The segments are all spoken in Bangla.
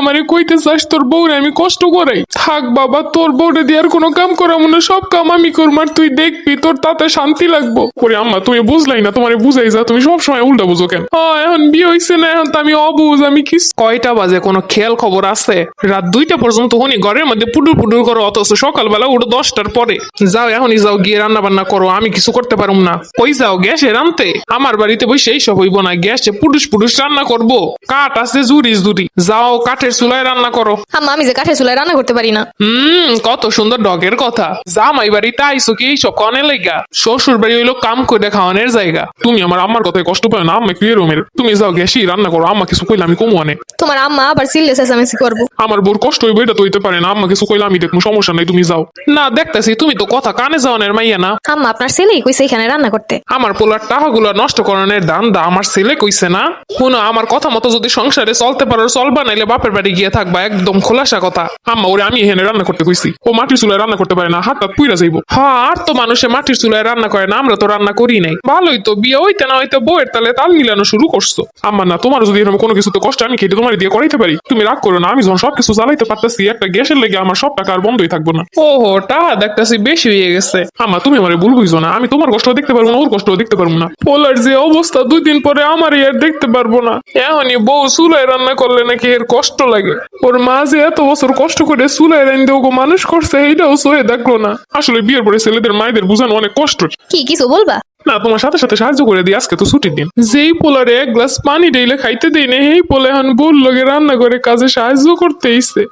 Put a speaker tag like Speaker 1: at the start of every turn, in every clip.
Speaker 1: আমারে কইতে চাস তোর বউরে আমি কষ্ট করাই। থাক বাবা, তোর বউরে দিয়ে কোনো কাম করা মনে সব কাম আমি করব, আর তুই দেখবি, তোর তাতে শান্তি লাগবো। ওরে আম্মা, তুমি বুঝলাই না, তোমারে বুঝাই যা, তুমি সব সময় উল্টা বুঝো কেন? হ্যাঁ এখন বিয়ে হইছে না, এখন তো আমি অবুঝ, আমি কি কয়টা বাজে, কোনো খেয়াল খবর আছে? রাত দুইটা পর্যন্ত উনি ঘরের মধ্যে পুডুর পুডুর করো, অথচ সকালবেলা উঠো দশটার পরে। যাও, এখনই যাও, গিয়ে রান্না বান্না করো, আমি কিছু করতে পারুম না। কই যাও, গ্যাসে রানতে? আমার বাড়িতে বসে এই সব হইব না, গ্যাসে পুরুষ পুরুষ রান্না করব। কাঠ আছে জুরি জুরি যাও কাঠের চুলায় রান্না করো।
Speaker 2: আম্মা আমি যে কাঠে চুলায় রান্না করতে পারি না।
Speaker 1: হুম কত সুন্দর ডগের কথা। জামাই বাড়িতে আইসো কি এইসব কনে লেগা? শ্বশুর বাড়ি হইল কাম করে খাওয়ানোর জায়গা। তুমি আমার আম্মার কথায় কষ্ট পাও না আম্মা একটু এরমের তুমি যাও গ্যাসি রান্না করো আম্মা কিছু কইলে আমি কমু আনে
Speaker 2: তোমার আম্মা আবার সিল্লে চেঁচামেচি করব।
Speaker 1: আমার বোর কষ্ট হইবে এটা তো হইতে পারে না। আম্মা কিছু কইলে আমি দেখব সমস্যা নাই তুমি যাও। না দেখতেছি তুমি তো কথা কানে যাওয়ানের মাইয়া না।
Speaker 2: আম্মা আপনার ছেলেই কইছে এখানে রান্না করতে।
Speaker 1: আমার পোলার টাকাগুলো নষ্ট করানোর দান দা আমার ছেলে কইছে না। শুনো আমার কথা মতো যদি সংসারে চলতে পারো চলবা নাইলে বাপের বাড়ি গিয়ে থাকবা, একদম খোলাসা কথা। আম্মা ওরে আমি এখানে রান্না করতে কইছি। ও মাটির চুলায় রান্না করতে পারে না, হাত পুইরা যাইবো। হ্যাঁ আর তো মানুষে মাটির চুলায় রান্না করে না, আমরা তো রান্না করি নাই। ভালোই তো, বিয়ে হইতে না হইতে বউয়ের তালে তাল মিলানো শুরু করছ। আম্মা না, তোমার যদি এরকম কোনো কিছু তো কষ্ট, আমি খেটে তোমার দিয়ে করাইতে পারি। তুমি রাগ করো না, আমি যখন সবকিছু চালাইতে পারতেছি, একটা গ্যাসের লেগে আমার সব টাকা আর বন্ধই থাকব না। ওহো টাকা দেখতেছি বেশি হয়ে গেছে। আম্মা, তুমি আমার ভুল বুঝছ না, আমি তোমার কষ্ট দেখতে পারব না, ওর কষ্ট দেখতে পারব না। পোলার যে অবস্থা, দুই দিন পরে আমার আর দেখতে পারব না। এখনই বউ চুলায় রান্না করলে নাকি এর কষ্ট লাগে। ওর মা যে এত বছর কষ্ট করে চুলায় দিয়ে ওকে মানুষ করছে, এইটাও সহে দেখল না। আসলে বিয়ের পরে ছেলেদের মায়েদের বুঝানো অনেক কষ্ট।
Speaker 2: কি, কিছু বলবা?
Speaker 1: না, তোমার সাথে সাথে সাহায্য করে দিই, আজকে তো ছুটির দিন। যেই পোলারে এক গ্লাস পানি ডেইলে খাইতে দেই না এই পোলা এখন বল লগে রান্না করে কাজে সাহায্য করতে ইসে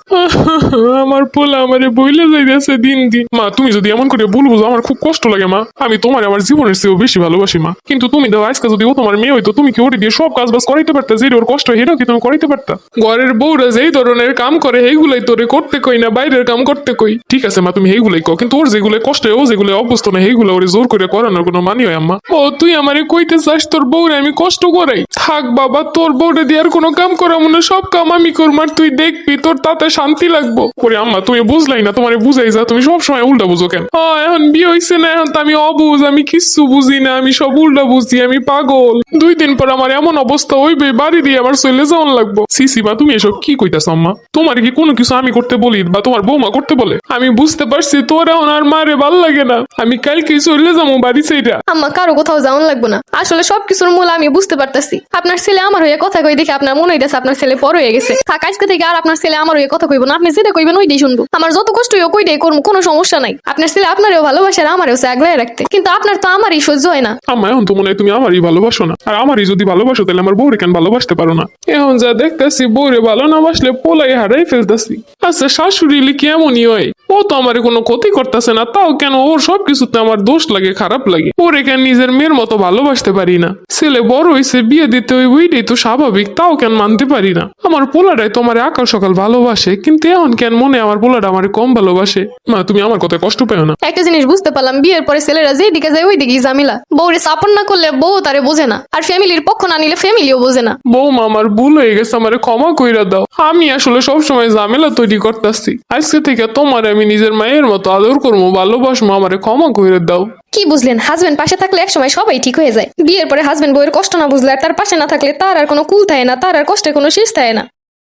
Speaker 1: আমার পোলা আমারে বইলে যাইতেছে দিন দিন। মা, তুমি যদি এমন করে ভুল বুঝো, আমার খুব কষ্ট লাগে, মা। আমি তোমার আমার জীবনের চেয়েও বেশি ভালোবাসি, মা। কিন্তু তুমি দাও আজকে যদি ও তোমার মেয়ে হইতো, তুমি কি ওরে দিয়ে সব কাজ বাজ করাইতে পারতা? যে ওর কষ্ট হেটাও কি তুমি করাইতে পারতা? ঘরের বউরা যেই ধরনের কাম করে এইগুলাই তোরে করতে কই না, বাইরের কাম করতে কই? ঠিক আছে, মা, তুমি এইগুলাই কও, কিন্তু ওর যেগুলো কষ্ট, ও যেগুলো অভ্যস্ত না এইগুলো ওরে জোর করে করানোর কোনো মানি হয় আম্মা। ও, তুই আমারে কইতে তোর বউরে আমি কষ্ট করাই। থাক বাবা, তোর বউরে দিয়ে আর কোনো কাম করা মনে হয় সব কাম আমি করব, আর তুই দেখবি, তোর তাতে শান্তি লাগবো। ওরে আম্মা তুমি বুঝলাই না, তোমারে বুঝাই যা, তুমি সব সময় উল্টা বুঝো কেন? হ্যাঁ এখন বিয়ে হইছে না, এখন তো আমি অবুঝ, আমি কিচ্ছু বুঝি না, আমি সব উল্টা বুঝি, আমি পাগল। দুই দিন পর আমার এমন অবস্থা হইবে, বাড়ি দিয়ে আমার চলে যাওয়ান লাগবো। সিসি মা, তুমি এসব কি কইতাছ আম্মা? তোমার কি কোনো কিছু আমি করতে বলি বা তোমার বৌমা করতে বলে? আমি বুঝতে পারছি তোর এখন আর মারে ভালো লাগে না। আমি কালকেই চলে যাব বাড়ি সেইটা
Speaker 2: আম্মা কারও কোথাও যাওয়ান লাগবে না। আসলে সবকিছুর মূল আমি বুঝতে পারতেছি। আপনার ছেলে আমার হয়ে কথা কই দেখে আপনার মনে হইতেছে আপনার ছেলে বড় হয়ে গেছে। থাক, আজকে থেকে আর আপনার ছেলে আমার হয়ে কথা কইব না। আপনি যেটা কইবেন ওইটাই শুনব। আমার যত কষ্ট হোক ওইটাই করব, কোনো সমস্যা নাই। আপনার ছেলে আপনারও ভালোবাসে আর আমারও সে আগলায় রাখতে। কিন্তু আপনার তো আমারই সহ্য হয় না।
Speaker 1: আমার এখন তো মনে হয় তুমি আমারই ভালোবাসো না। আর আমারই যদি ভালোবাসো, তাহলে আমার বউরে কেন ভালোবাসতে পারো না? এখন যা দেখতেছি, বউরে ভালো না বাসলে পোলাই হারাই ফেলতেছি। আচ্ছা শাশুড়ি কেমনই হয়? তো আমার কোনো ক্ষতি করতেছে না তাও কেন ওর সব কিছুতে আমার দোষ লাগে খারাপ লাগে? ওর এখানে নিজের মেয়ের মতো ভালোবাসতে পারি না। ছেলে বড় হয়েছে বিয়ে দিতে হইব ওইটাই তো স্বাভাবিক তাও কেন মানতে পারি না? আমার পোলাটাই তোমার আকাল সকাল ভালোবাসে কিন্তু এখন কেন মনে আমার পোলাটা আমার কম ভালোবাসে? মা তুমি আমার কথায় কষ্ট পেও না।
Speaker 2: একটা জিনিস বুঝতে পারলাম বিয়ের পরে ছেলেরা যেই দিকে যায় ওই দিকেই জামিলা বউরে সাপোর্ট না করলে বউ তারে বোঝে না আর ফ্যামিলির পক্ষ না নিলে ফ্যামিলিও বোঝে না।
Speaker 1: বৌমা আমার ভুল হয়ে গেছে আমার ক্ষমা কইরা দাও। আমি আসলে সবসময় ঝামেলা তৈরি করতেছি। আজকে থেকে তোমার আমি নিজের মায়ের মতো আদর করব ভালোবাসবো আমারে ক্ষমা করে দাও।
Speaker 2: কি বুঝলেন? হাজবেন্ড পাশে থাকলে একসময় সবাই ঠিক হয়ে যায়। বিয়ের পরে হাজবেন্ড বউয়ের কষ্ট না বুঝলে আর তার পাশে না থাকলে তার আর কোনো কুল থাকে না, তার আর কষ্টে কোনো শেষ থাকে না।